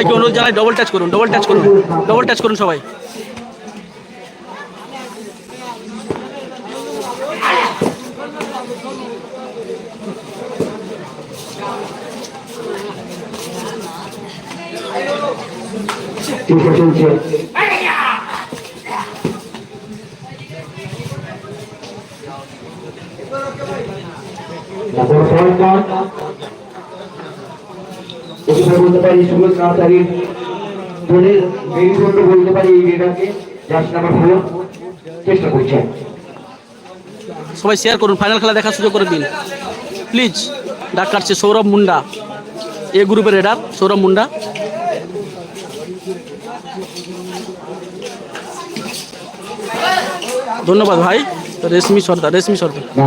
সবাইকে অনুরোধ জানাই ডবল টাচ করুন ডবল টাচ করুন ডবল টাচ করুন সবাই। টিকে চলছে এখানে বলতে পারি সুরজ নার্সারির দলের মেরুদণ্ড বলতে পারি এই রেডারকে যার নাম্বার ফোর চেষ্টা করছেন সবাই শেয়ার করুন ফাইনাল খেলা দেখার সুযোগ করে দিন। প্লিজ ডাক কাটছে সৌরভ মুন্ডা। এ গ্রুপের রেডার সৌরভ মুন্ডা। ধন্যবাদ ভাই রেশমি সর্দার রেশমি সর্দার। না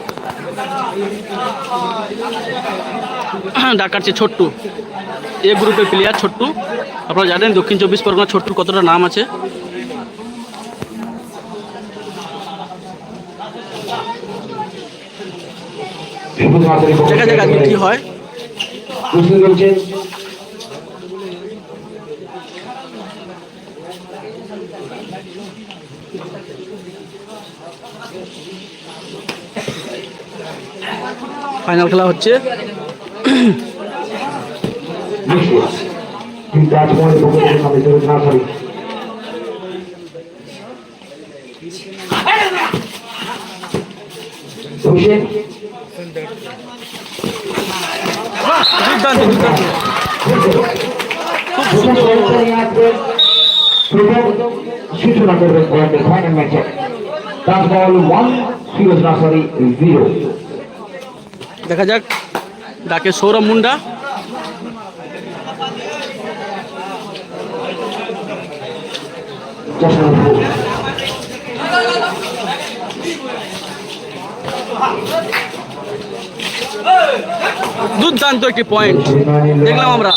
ডাক কাটছে ছোট্টু এ গ্রুপের প্লেয়ার ছোট্টু। আপনারা জানেন দক্ষিণ চব্বিশ পরগনা ছোট্টুর কতটা নাম আছে? দেখা যাক আজকে কি হয়। ফাইনাল খেলা হচ্ছে। দুর্দান্ত সূচনা করবেন ফাইনাল ম্যাচে তাজ বল ওয়ান ফিরোজ নাসারি জিরো দেখা যাক। ডাকে সৌরভ মুন্ডা। দুর্দান্ত একটি পয়েন্ট দেখলাম আমরা।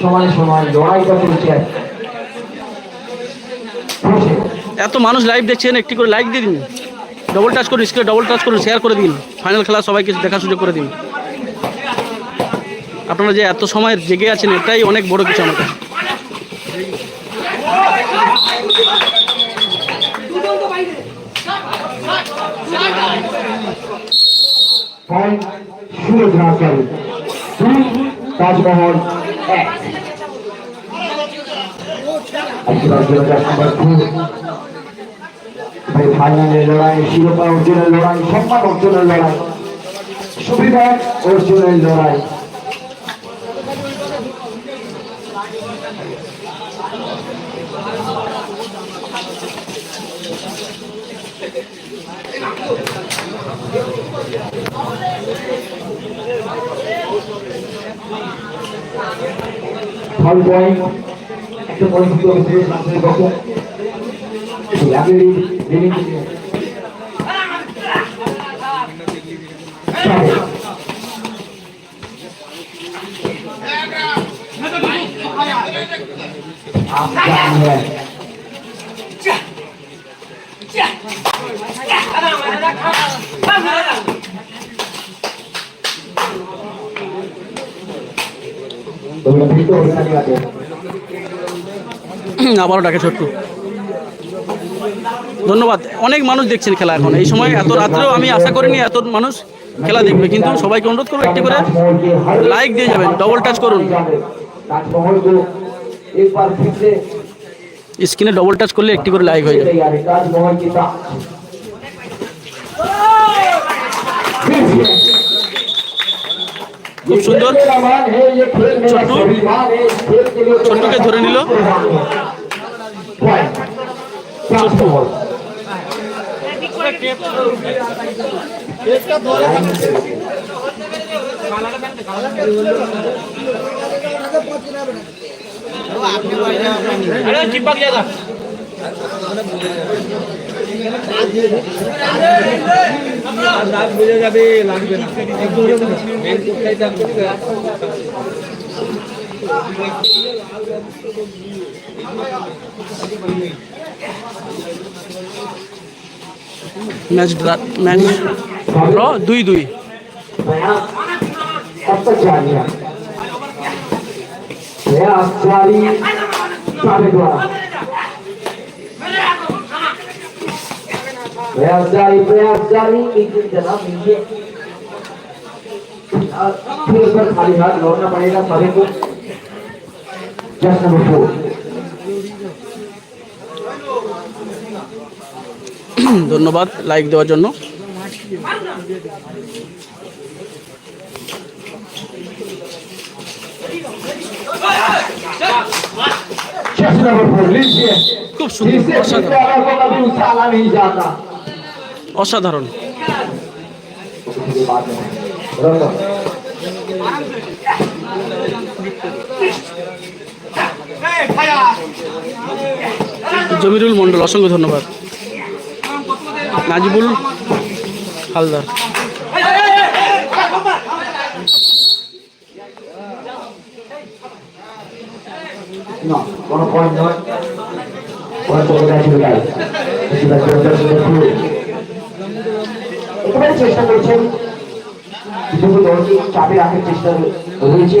সমান সমান লড়াইটা চলছে এত মানুষ লাইভ দেখছেন, একটি করে লাইক দিয়ে দিন। ডবল টাচ করুন স্ক্রিনে ডবল টাচ করুন শেয়ার করে দিন। ফাইনাল খেলা, সবাইকে দেখার সুযোগ করে দিন। আপনারা যে এত সময় জেগে আছেন, এটাই অনেক বড় কিছু আমার কাছে তাজমহল আশীর্বাদ জেলার নাম্বার টু ভাই ফাইনালের লড়াই শিরোপা অর্জনের লড়াই সম্মান অর্জনের লড়াই সুবিধা অর্জনের লড়াই ফাউল পয়েন্ট একটা হবে সুরজ নার্সারি কত আগে রেলিং आप আবারও ডাকে ছোট্টু। ধন্যবাদ। অনেক মানুষ দেখছেন খেলা এখন। এই সময় এত রাত্রেও আমি আশা করিনি এত মানুষ খেলা দেখবে। কিন্তু সবাইকে অনুরোধ করব একটি করে লাইক দিয়ে যাবেন ডবল টাচ করুন। স্ক্রিনে ডবল টাচ করলে একটি করে লাইক হয়ে যাবে। খুব সুন্দর। ছোট্টু। ছোট্টুকে ধরে নিল। खेल मेरा छोटू। स्वाभिमान है इस खेल के लिए तो छोटू के मेरा धोरे नीलो। पॉइंट ताजमहल বুঝে যাবে লাগবে না মেন কোথায় থাকবে ম্যাচ ম্যাচ ড্র দুই দুই একটা জানিয়া प्रयास जारी साढ़े द्वारा प्रयास जारी प्रयास जारी एक दिन जनाब नीचे और फिर उस पर खाली हाथ लौटना पड़ेगा सभी को জন্মভূ ধন্যবাদ লাইক দেওয়ার জন্য। খুব সুন্দর অসাধারণ। অসাধারণ। জমিরুল মন্ডল অসংখ্য ধন্যবাদ। নাজিবুল হালদার। একেবারে চেষ্টা করছেন। চাপে রাখার চেষ্টা রয়েছে।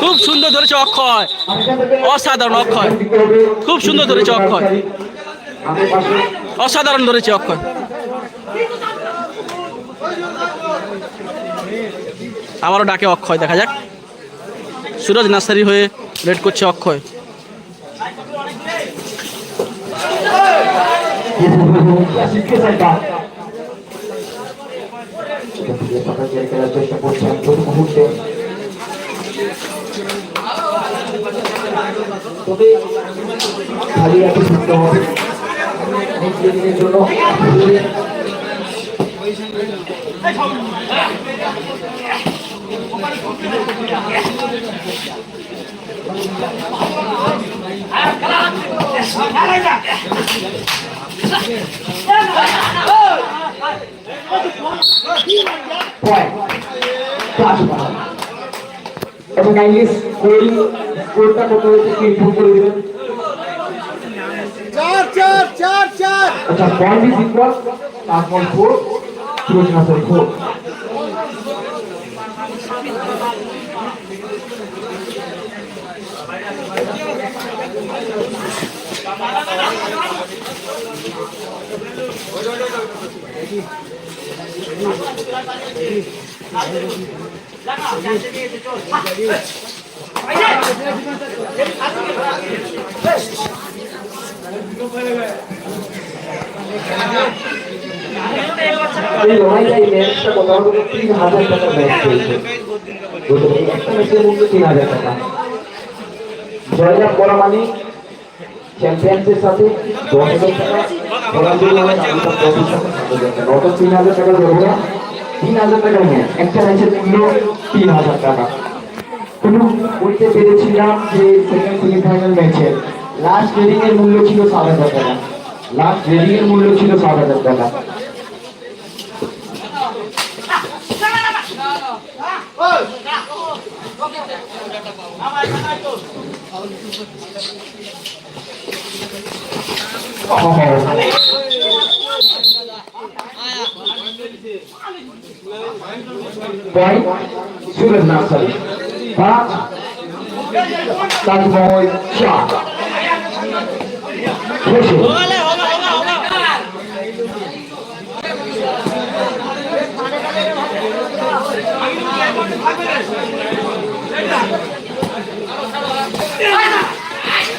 খুব সুন্দর ধরেছে অক্ষয়। অসাধারণ অক্ষয়। খুব সুন্দর ধরেছে অক্ষয়। অসাধারণ ধরেছে অক্ষয়। আবারও ডাকে অক্ষয় দেখা যাক। সুরজ নার্সারি হয়ে রেড করছে অক্ষয়। শিখতে চাইটা খেলার চেষ্টা করছেন প্রতি মুহূর্তে তবে খালি শিখতে হবে নেক্সট দিনের জন্য ক্লাস এবং কাইন্ডলি স্কোরিং স্কোরটা কত হয়েছে একটু ইনফর্ম করে দিবেন চার চার চার চার আচ্ছা পয়েন্ট ইজ ইকুয়াল তারপর ফোর ফিরোজ নাসার ফোর এই লড়াইটা এই ম্যাচটা মোটামুটি হাজার টাকার ম্যাচ চলছে টাকা মানে চ্যাম্পিয়ন্সের সাথে দশ টাকা টাকা তিন হাজার টাকা না। তিন হাজার টাকার ম্যাচ একটা ম্যাচের মূল্য তিন হাজার টাকা। কিন্তু বলতে পেরেছিলাম যে সেকেন্ড সেমিফাইনাল ম্যাচের লাস্ট রেডিং এর মূল্য ছিল সাত হাজার টাকা। লাস্ট রেডিং এর মূল্য ছিল সাত হাজার টাকা। পয়েন্ট সুরজ নার্সারি পাঁচ তাজমহল চা খুশি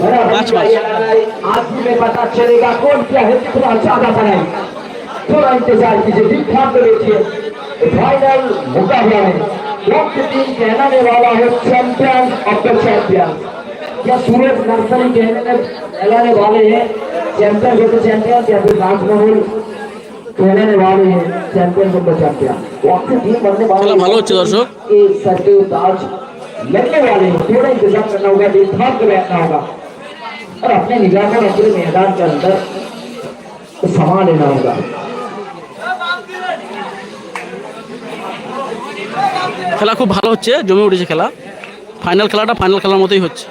पाँच, रन पाँच। आ रहा है। आज भी में पता चलेगा कौन क्या है कितना ज्यादा बनाए थोड़ा इंतजार कीजिए दिल ध्यान से देखिए फाइनल मुकाबला है कौन सी टीम कहलाने वाला है चैंपियन ऑफ द चैंपियन क्या सूरज नर्सरी कहने कहलाने वाले हैं चैंपियन ऑफ द चैंपियन या फिर राजमहल कहने वाले हैं चैंपियन ऑफ द चैंपियन कौन सी टीम बनने वाली খেলা ভালো হচ্ছে দর্শক के सर पे ताज लगने वाले हैं थोड़ा इंतजार करना होगा दिल थाम के बैठना होगा और अपने निगाह को अपने मैदान के अंदर तो समा लेना होगा খেলা খুব ভালো হচ্ছে জমে উঠেছে খেলা ফাইনাল খেলাটা ফাইনাল খেলার মতোই হচ্ছে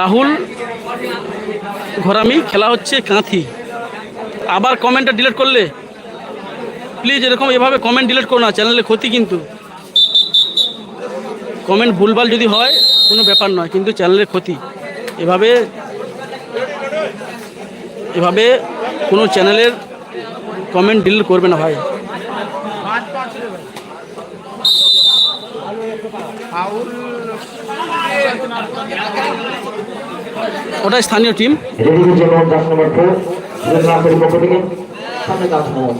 রাহুল ঘোরামি, খেলা হচ্ছে কাঁথি। আবার কমেন্টটা ডিলিট করলে? প্লিজ এরকম এভাবে কমেন্ট ডিলিট করো না চ্যানেলে ক্ষতি কিন্তু। কমেন্ট ভুলভাল যদি হয়, কোনো ব্যাপার নয়, কিন্তু চ্যানেলের ক্ষতি। এভাবে এভাবে কোনো চ্যানেলের কমেন্ট ডিলিট করবে না ভাই। ওটা স্থানীয় টিম রেডিকে চলো দশ নম্বর ফোর সুরেশ নাথের পক্ষ থেকে সামনে দশ নম্বর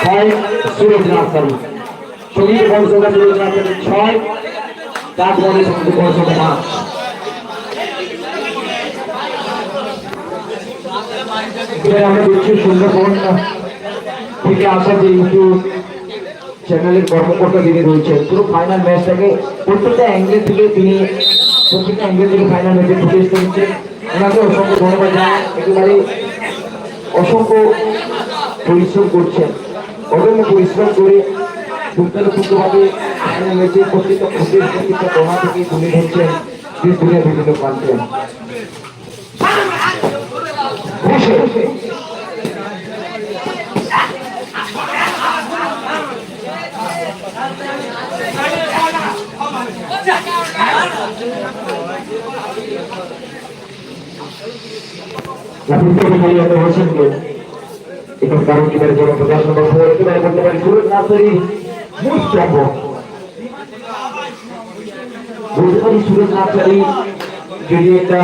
ছয় সুরেশ নার্সারি সংগীত পৌরসভা সুরেশ নার্সারি ছয় তারপরে সংগীত পৌরসভা পাঁচ এবার আমরা দেখছি সুন্দরবন থেকে আসা যে ইউটিউব চ্যানেলের কর্মকর্তা যিনি রয়েছেন, পুরো ফাইনাল ম্যাচটাকে প্রত্যেকটা অ্যাঙ্গেল থেকে তিনি প্রত্যেকটা অ্যাঙ্গেল থেকে ফাইনাল ম্যাচে ফুটেজ করেছেন। ওনাকে অসংখ্য ধন্যবাদ জানাই। একেবারে অসংখ্য পরিশ্রম করছেন। অদম্য পরিশ্রম করে সুন্দরভাবে ফাইনাল ম্যাচে প্রত্যেকটা প্রত্যেকটা দোহা থেকে তুলে ধরছেন। দেশ দুনিয়ার বিভিন্ন প্রান্তে। যে এখন কারণ কি জন্য ফোর একেবারে বলতে পারি সুরজ নার্সারি মূল বলতে পারি সুরজ নার্সারি যদি একটা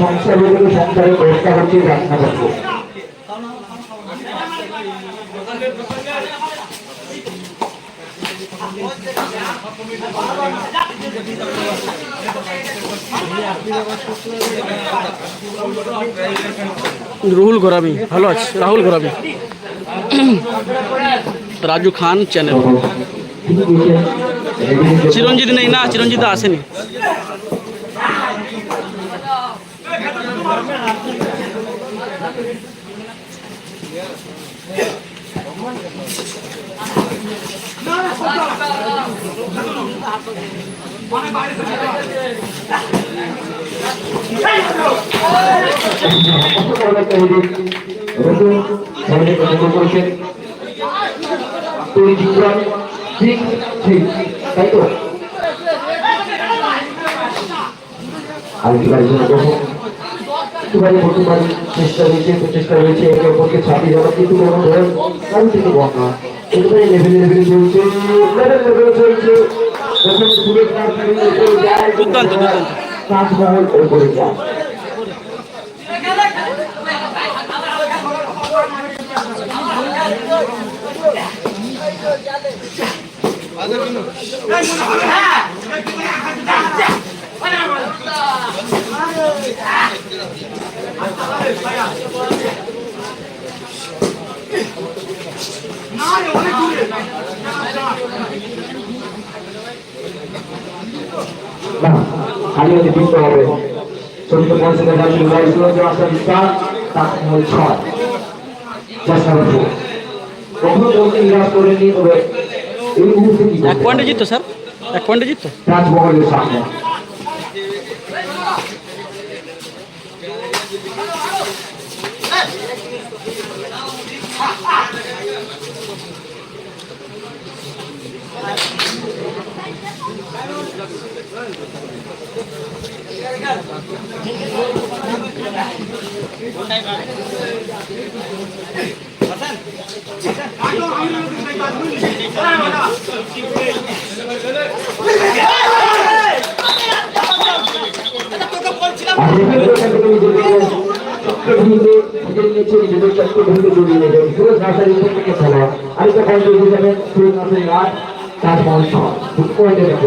সংসার হয়ে গেলে সংসারের ব্যবস্থা হচ্ছে রান্না করব। রুহুল গোরামি ভালো আছে। রাহুল গোরামি। রাজু খান চ্যানেল চিরঞ্জিত নেই না চিরঞ্জিত আসেনি। তাই তো আর কি বাড়ি জন্য কখন এবারে বলতে চেষ্টা হয়েছে প্রচেষ্টা হয়েছে একে অপরকে ছাপিয়ে যাওয়ার কিন্তু কোনো ধরেন কারণ থেকে বন্ধ একেবারে লেভেলে লেভেলে চলছে লেভেলে লেভেলে চলছে। প্রথমে সুরেশ নার্সারি উপরে যায় দুর্দান্ত, দুর্দান্ত। তাজমহল উপরে যায়। না খালি হতে জিততে হবে এক পয়েন্টে জিততো স্যার। এক পয়েন্টে জিততো। তাজমহলের সামনে আর নিজেদের ক্ষেত্রে নিজেদের চক্রভূমিতে নিজের নিচে নিজেদের চক্রভূমিতে জড়িয়ে নেবেন সুরেশ নার্সারি উপর থেকে খেলা আরেকটা পয়েন্ট এগিয়ে যাবেন তাজমহল ছয় দুটো পয়েন্টে দেখো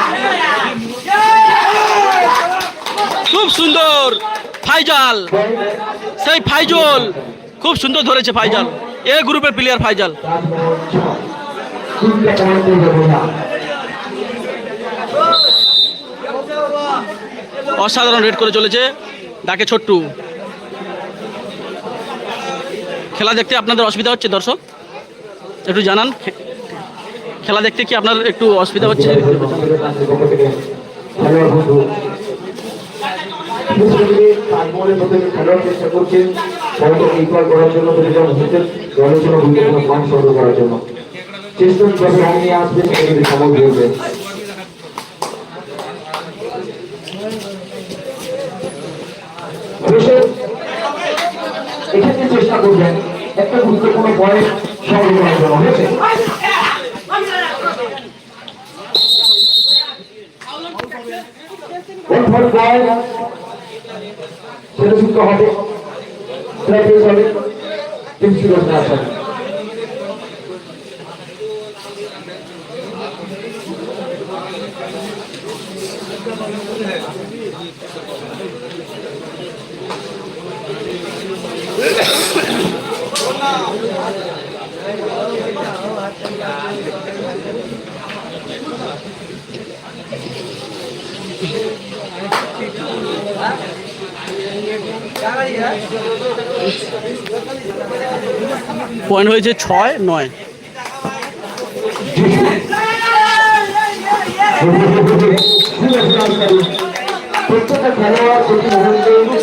সুন্দর ফাইজাল। সেই ফাইজল খুব সুন্দর ধরেছে ফাইজাল। এ গ্রুপের প্লেয়ার ফাইজাল। অসাধারণ রেড করে চলেছে ডাকে ছোট্টু। খেলা দেখতে আপনাদের অসুবিধা হচ্ছে, দর্শক? একটু জানান খেলা দেখতে কি আপনার একটু অসুবিধা হচ্ছে? বন্ধু তাজমহলের মধ্যে খেলোয়াড় চেষ্টা করছেন বলকে ইকুয়াল করার জন্য প্রতিজন হচ্ছেন দলের জন্য গুরুত্বপূর্ণ পয়েন্ট সংগ্রহ করার জন্য চেষ্টা যত রং নিয়ে আসবেন সেগুলি সময় বলবে অবশ্যই চেষ্টা করবেন একটা গুরুত্বপূর্ণ পয়েন্ট সংগ্রহ করার জন্য হয়েছে ওই ফল পয়েন্ট সেটা যুক্ত হবে পয়েন্ট হয়েছে ছয় নয়।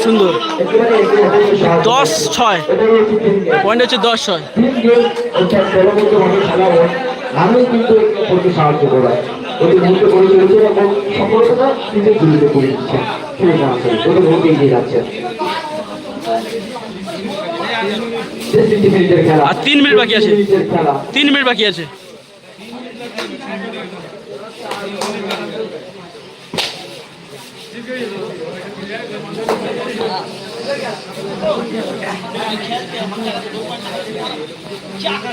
সুন্দর। দশ ছয়। পয়েন্ট হচ্ছে দশ ছয়। হয় কিন্তু সাহায্য মুহূর্তে করে চলেছে এবং সফলতা নিজের জড়িত করে দিচ্ছে সেই নার্সারি প্রতি মুহূর্তে এগিয়ে যাচ্ছে আর তিন মিনিট বাকি আছে। তিন মিনিট বাকি আছে।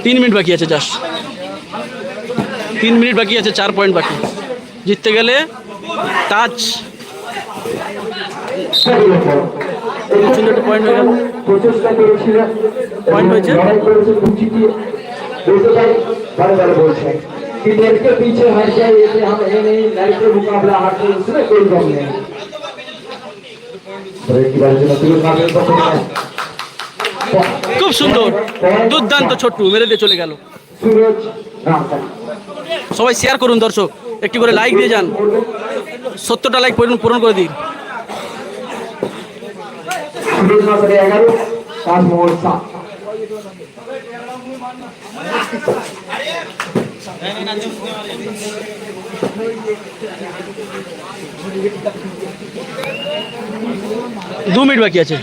তিন মিনিট বাকি আছে জাস্ট। তিন মিনিট বাকি আছে চার পয়েন্ট বাকি। জিততে গেলে টাচ সুন্দর একটা point হয়ে গেল। প্রচেষ্টা করেছিলেন Point হয়েছে? লড়াই করেছেন বুঝি দিয়ে বলতে পারি বারে বারে বলছেন कि नेट के पीछे हट जाए ये हम ये नहीं नेट के मुकाबला हट जाए उसमें कोई गम नहीं ब्रेक की बारी में तुरंत मारने को খুব সুন্দর দুর্দান্ত ছোট্টু মেরে দিয়ে চলে গেল সুরজ রামসারি সবাই শেয়ার করুন দর্শক একটি করে লাইক দিয়ে যান সত্তরটা লাইক পূরণ পূরণ করে দিন সুরজ রামসারি এগারো তাজমহল সাত দু মিনিট বাকি আছে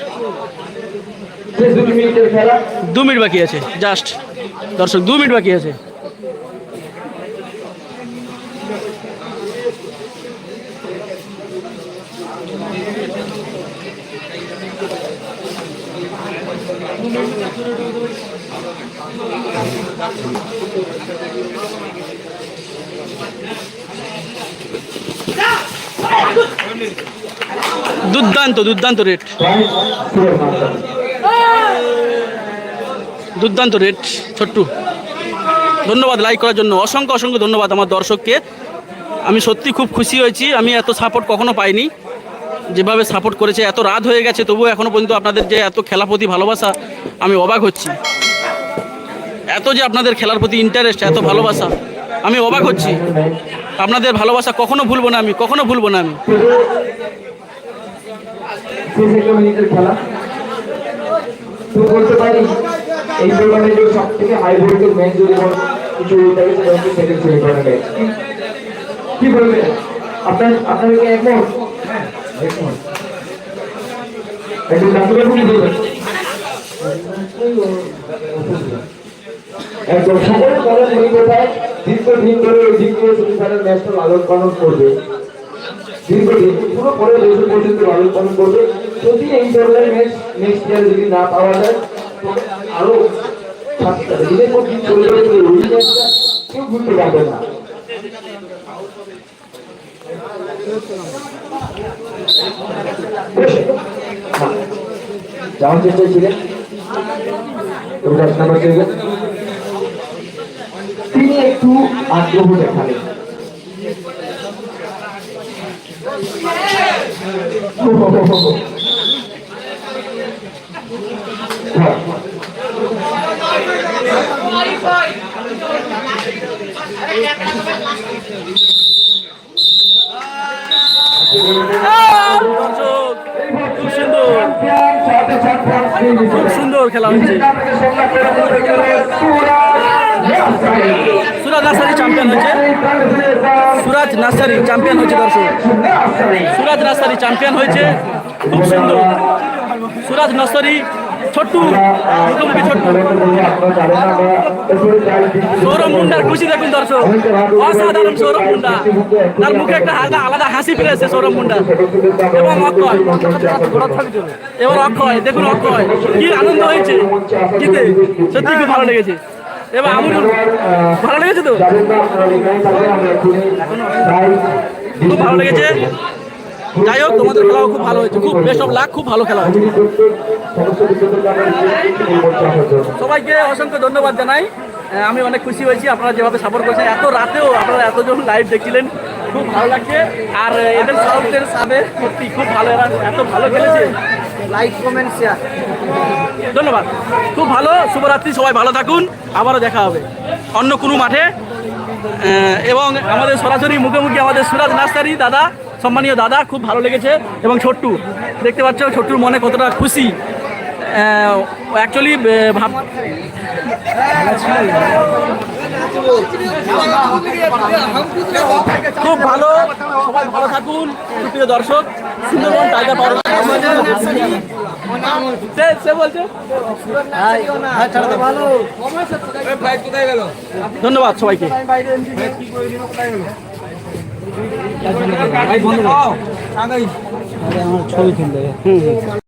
শেষ দুটি মিনিটের খেলা দু মিনিট বাকি আছে জাস্ট দর্শক দু মিনিট বাকি আছে দুর্দান্ত দুর্দান্ত রেট দুর্দান্ত রেট ছোট্টু। ধন্যবাদ লাইক করার জন্য। অসংখ্য অসংখ্য ধন্যবাদ আমার দর্শককে। আমি সত্যি খুব খুশি হয়েছি। আমি এত সাপোর্ট কখনো পাইনি। যেভাবে সাপোর্ট করেছে, এত রাত হয়ে গেছে, তবুও এখনও পর্যন্ত আপনাদের যে এত খেলা প্রতি ভালোবাসা, আমি অবাক হচ্ছি। এত যে আপনাদের খেলার প্রতি ইন্টারেস্ট এত ভালোবাসা, আমি অবাক হচ্ছি। আপনাদের ভালোবাসা কখনো ভুলবো না আমি, কখনো ভুলবো না আমি। আপনার একমত একমত একটু বলবেন একদম সকলে দলের অভিজ্ঞতায় দীর্ঘদিন ধরে ওই ম্যাচটা লালন পালন করবে। দীর্ঘদিন পুরো পরে বছর পালন করবে। যদি এই ধরনের ম্যাচ নেক্সট যদি না পাওয়া যায় তো কেউ ভুলতে পারবে না। যাওয়ার চেষ্টা ছিলেন। তিনি একটু আগ্রহ দেখালেন। খুব সুন্দর খেলা হচ্ছে। সুরাজ নার্সারি চ্যাম্পিয়ন হয়েছে। সুরাজ নার্সারি চ্যাম্পিয়ন হয়েছে দর্শক। সুরাজ নার্সারি চ্যাম্পিয়ন হয়েছে। খুব সুন্দর। সুরাজ নার্সারি ছোট্টু, মুখোমুখি সৌরভ মুন্ডার খুশি দেখুন দর্শক। অসাধারণ সৌরভ মুন্ডা। তার মুখে একটা আলাদা আলাদা হাসি ফিরেছে সৌরভ মুন্ডা এবং অক্ষয়। এবার অক্ষয়, দেখুন অক্ষয়। কি আনন্দ হয়েছে। জিতে। সত্যি খুব ভালো লেগেছে। এবার ভালো লেগেছে তো? খুব ভালো লেগেছে। যাই হোক তোমাদের খেলাও খুব ভালো হয়েছে। খুব বেশ অফ লাখ খুব ভালো খেলা হয়েছে। সবাইকে অসংখ্য ধন্যবাদ জানাই। আমি অনেক খুশি হয়েছি আপনারা যেভাবে সাপোর্ট করেছেন। এত রাতেও আপনারা এতজন লাইভ দেখছিলেন। খুব ভালো লাগছে। আর এদের সাউথের সাবে সত্যি খুব ভালো এরা এত ভালো খেলেছে। লাইক কমেন্ট শেয়ার ধন্যবাদ। খুব ভালো, শুভরাত্রি, সবাই ভালো থাকুন। আবারও দেখা হবে অন্য কোনো মাঠে। এবং আমাদের সরাসরি মুখোমুখি আমাদের সুরাজ নার্সারি, দাদা, সম্মানীয় দাদা, খুব ভালো লেগেছে। এবং ছোট্টু, দেখতে পাচ্ছ, ছোট্টুর মনে কতটা খুশি। অ্যাকচুয়ালি ভাব খুব ভালো। সবাই ভালো থাকুন। প্রিয় দর্শক সুন্দরবন টাইগার পাওয়ার সে সে বলছে। ধন্যবাদ সবাইকে। ছবি তুলতে হুম হুম।